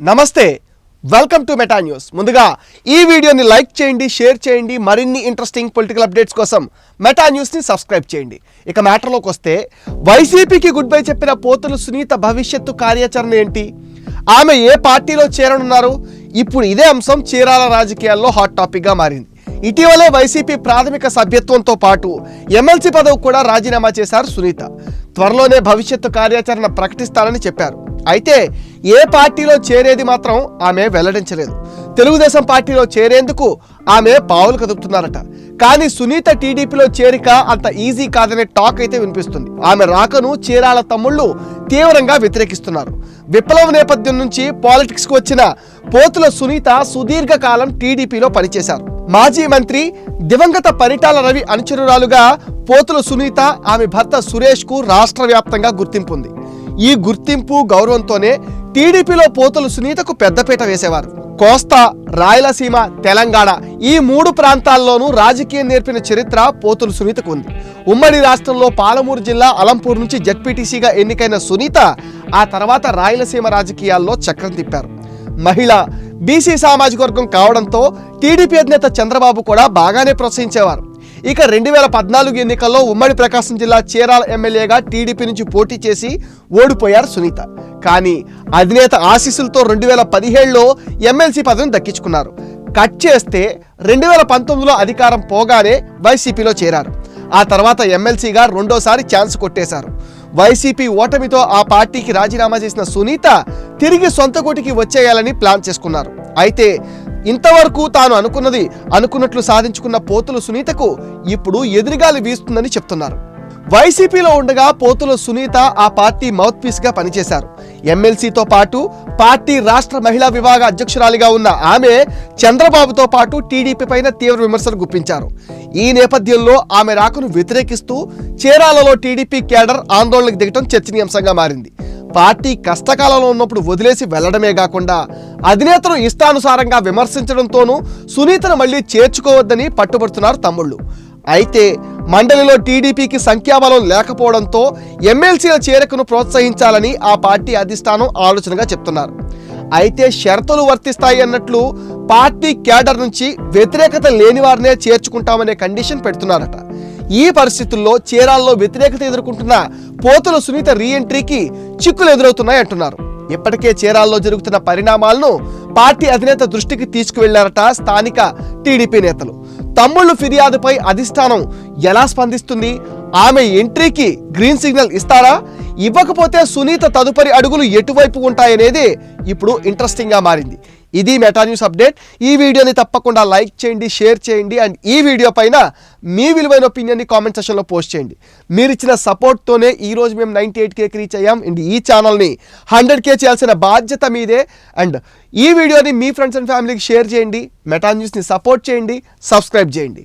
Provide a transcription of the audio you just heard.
నమస్తే welcome to meta news ముందుగా ఈ వీడియోని లైక్ చేయండి షేర్ చేయండి మరిన్ని ఇంట్రెస్టింగ్ పొలిటికల్ అప్డేట్స్ కోసం మెటా న్యూస్ని సబ్స్క్రైబ్ చేయండి. ఇక మ్యాటర్లోకి వస్తే వైసీపీకి గుడ్ బై చెప్పిన పోతులు సునీత భవిష్యత్తు కార్యాచరణ ఏంటి? ఆమె ఏ పార్టీలో చేరనున్నారు? ఇప్పుడు ఇదే అంశం చీరాల రాజకీయాల్లో హాట్ టాపిక్గా మారింది. ఇటీవలే వైసీపీ ప్రాథమిక సభ్యత్వంతో పాటు ఎమ్మెల్సీ పదవి కూడా రాజీనామా చేశారు సునీత. త్వరలోనే భవిష్యత్తు కార్యాచరణ ప్రకటిస్తారని చెప్పారు. అయితే ఏ పార్టీలో చేరేది మాత్రం ఆమె వెల్లడించలేదు. తెలుగుదేశం పార్టీలో చేరేందుకు ఆమె పావులు కదుపుతున్నారట. కానీ సునీత టీడీపీలో చేరిక అంత ఈజీ కాదనే టాక్ అయితే వినిపిస్తుంది. ఆమె రాకను చీరాల తమ్ముళ్ళు తీవ్రంగా వ్యతిరేకిస్తున్నారు. విప్లవ నేపథ్యం నుంచి పాలిటిక్స్కు వచ్చిన పోతుల సునీత సుదీర్ఘకాలం టీడీపీలో పనిచేశారు. మాజీ మంత్రి దివంగత పరిటాల రవి అనుచరురాలుగా పోతుల సునీత ఆమె భర్త సురేష్కు రాష్ట్ర వ్యాప్తంగా గుర్తింపు ఉంది. ఈ గుర్తింపు గౌరవంతోనే టీడీపీలో పోతులు సునీతకు పెద్దపీట వేసేవారు. కోస్తా రాయలసీమ తెలంగాణ ఈ మూడు ప్రాంతాల్లోనూ రాజకీయం నేర్పిన చరిత్ర పోతులు సునీతకు ఉంది. ఉమ్మడి రాష్ట్రంలో పాలమూరు జిల్లా అలంపూర్ నుంచి జడ్పీటీసీగా ఎన్నికైన సునీత ఆ తర్వాత రాయలసీమ రాజకీయాల్లో చక్రం తిప్పారు. మహిళ బీసీ సామాజిక వర్గం కావడంతో టీడీపీ అధినేత చంద్రబాబు కూడా బాగానే ప్రోత్సహించేవారు. ఇక రెండు వేల పద్నాలుగు ఎన్నికల్లో ఉమ్మడి ప్రకాశం జిల్లా చీరాల ఎమ్మెల్యేగా టీడీపీ నుంచి పోటీ చేసి ఓడిపోయారు సునీత. కానీ అధినేత ఆశీస్సులతో రెండు వేల పదిహేడులో ఎమ్మెల్సీ పదవిని దక్కించుకున్నారు. కట్ చేస్తే రెండు వేల పంతొమ్మిదిలో అధికారం పోగానే వైసీపీలో చేరారు. ఆ తర్వాత ఎమ్మెల్సీగా రెండోసారి ఛాన్స్ కొట్టేశారు. వైసీపీ ఓటమితో ఆ పార్టీకి రాజీనామా చేసిన సునీత తిరిగి సొంత కోటికి వచ్చేయాలని ప్లాన్ చేసుకున్నారు. అయితే ఇంతవరకు తాను అనుకున్నది అనుకున్నట్లు సాధించుకున్న పోతుల సునీతకు ఇప్పుడు ఎదురుగాలి వీస్తుందని చెప్తున్నారు. వైసీపీలో ఉండగా పోతుల సునీత ఆ పార్టీ మౌత్ పీస్గా పనిచేశారు. ఎమ్మెల్సీతో పాటు పార్టీ రాష్ట్ర మహిళా విభాగ అధ్యక్షురాలిగా ఉన్న ఆమె చంద్రబాబుతో పాటు టీడీపీ పైన తీవ్ర విమర్శలు గుప్పించారు. ఈ నేపథ్యంలో ఆమె రాకను వ్యతిరేకిస్తూ చీరాలలో టీడీపీ కేడర్ ఆందోళనకు దిగటం చర్చనీయాంశంగా మారింది. పార్టీ కష్టకాలంలో ఉన్నప్పుడు వదిలేసి వెళ్ళడమే కాకుండా అధినేతను ఇష్టానుసారంగా విమర్శించడంతోనూ సునీతను మళ్ళీ చేర్చుకోవద్దని పట్టుబడుతున్నారు తమ్ముళ్ళు. అయితే మండలిలో టీడీపీకి సంఖ్యాబలం లేకపోవడంతో ఎమ్మెల్సీల చేరికను ప్రోత్సహించాలని ఆ పార్టీ అధిష్టానం ఆలోచనగా చెప్తున్నారు. అయితే షరతులు వర్తిస్తాయి అన్నట్లు పార్టీ క్యాడర్ నుంచి వ్యతిరేకత లేని వారినే చేర్చుకుంటామనే కండిషన్ పెడుతున్నారట. ఈ పరిస్థితుల్లో చీరాల్లో వ్యతిరేకత ఎదుర్కొంటున్న పోతుల సునీత రీఎంట్రీకి చిక్కులు ఎదురవుతున్నాయి అంటున్నారు. ఇప్పటికే చీరాల్లో జరుగుతున్న పరిణామాలను పార్టీ అధినేత దృష్టికి తీసుకువెళ్ళారట స్థానిక టీడీపీ నేతలు. తమ్ముళ్ళు ఫిర్యాదుపై అధిష్టానం ఎలా స్పందిస్తుంది? ఆమె ఎంట్రీకి గ్రీన్ సిగ్నల్ ఇస్తారా? ఇవ్వకపోతే సునీత తదుపరి అడుగులు ఎటువైపు ఉంటాయనేది ఇప్పుడు ఇంట్రెస్టింగ్గా మారింది. ఇది మెటా న్యూస్ అప్డేట్. ఈ వీడియోని తప్పకుండా లైక్ చేయండి షేర్ చేయండి అండ్ ఈ వీడియో పైన మీ విలువైన ఒపీనియన్ని కామెంట్ సెషన్లో పోస్ట్ చేయండి. మీరు ఇచ్చిన సపోర్ట్తోనే ఈ రోజు మేము నైంటీ ఎయిట్ కేకి రీచ్ అయ్యాం. అండ్ ఈ ఛానల్ని హండ్రెడ్ కే చేయాల్సిన బాధ్యత మీదే. అండ్ ఈ వీడియోని మీ ఫ్రెండ్స్ అండ్ ఫ్యామిలీకి షేర్ చేయండి. మెటా న్యూస్ని సపోర్ట్ చేయండి సబ్స్క్రైబ్ చేయండి.